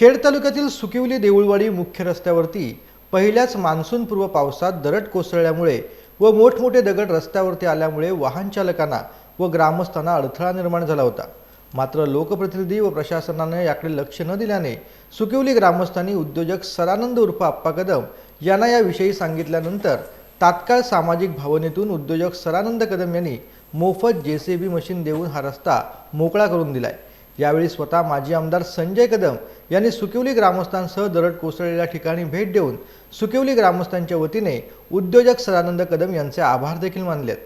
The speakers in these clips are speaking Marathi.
खेड तालुक्यातील सुकिवली देऊळवाडी मुख्य रस्त्यावरती पहिल्याच मान्सूनपूर्व पावसात दरड कोसळल्यामुळे व मोठमोठे दगड रस्त्यावरती आल्यामुळे वाहन चालकांना व ग्रामस्थांना अडथळा निर्माण झाला होता. मात्र लोकप्रतिनिधी व प्रशासनाने याकडे लक्ष न दिल्याने सुकिवली ग्रामस्थांनी उद्योजक सरानंद उर्फ आप्पा कदम यांना याविषयी सांगितल्यानंतर तात्काळ सामाजिक भावनेतून उद्योजक सरानंद कदम यांनी मोफत जे सी बी मशीन देऊन हा रस्ता मोकळा करून दिलाय. यावेळी स्वतः माजी आमदार संजय कदम यांनी सुकिवली ग्रामस्थांसह दरड कोसळलेल्या ठिकाणी भेट देऊन सुकिवली ग्रामस्थांच्या वतीने उद्योजक सदानंद कदम यांचे आभार देखील मानलेत.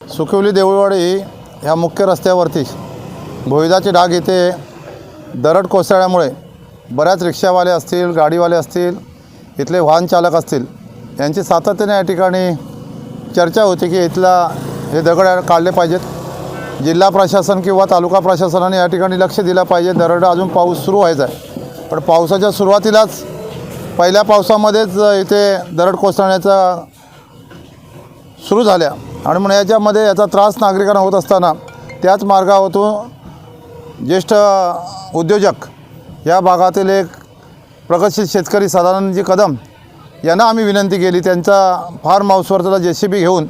सुकिवली देऊळवाडी ह्या मुख्य रस्त्यावरती भोईदाचे डाग येथे दरड कोसळल्यामुळे बऱ्याच रिक्षावाले असतील गाडीवाले असतील इथले वाहन चालक असतील यांची सातत्याने या ठिकाणी चर्चा होती की इथला हे दगड काढले पाहिजेत. जिल्हा प्रशासन किंवा तालुका प्रशासनाने या ठिकाणी लक्ष दिलं पाहिजे. दरड अजून पाऊस सुरू व्हायचा आहे. पण पावसाच्या सुरुवातीलाच पहिल्या पावसामध्येच इथे दरड कोसळण्याचा सुरू झाल्या. आणि म्हणून याच्यामध्ये याचा त्रास नागरिकांना होत असताना त्याच मार्गावरून ज्येष्ठ उद्योजक या भागातील एक प्रगतशील शेतकरी सदानंदजी कदम यांना आम्ही विनंती केली. त्यांचा फार हाऊसवरचा जे सी बी घेऊन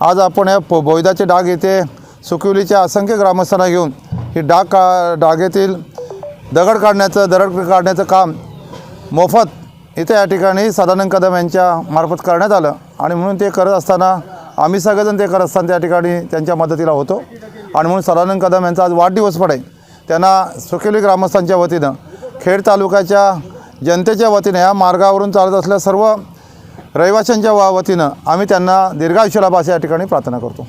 आज आपण या प बोयदाचे डाग येथे सुकिवलीच्या असंख्य ग्रामस्थांना घेऊन ही डाग का डागेतील दगड काढण्याचं दरड काढण्याचं काम मोफत इथे या ठिकाणी सदानंद कदम यांच्या मार्फत करण्यात आलं आणि म्हणून ते करत असताना आम्ही सगळेजण ते करत असताना त्या ठिकाणी त्यांच्या मदतीला होतो. आणि म्हणून सदानंद कदम यांचा आज वाढदिवस पण आहे. त्यांना सुकिवली ग्रामस्थांच्या वतीनं खेड तालुक्याच्या जनतेच्या वतीनं या मार्गावरून चालत असलेल्या सर्व रहिवाशांच्या वा वतीनं आम्ही त्यांना दीर्घायुष्य लाभास या ठिकाणी प्रार्थना करतो.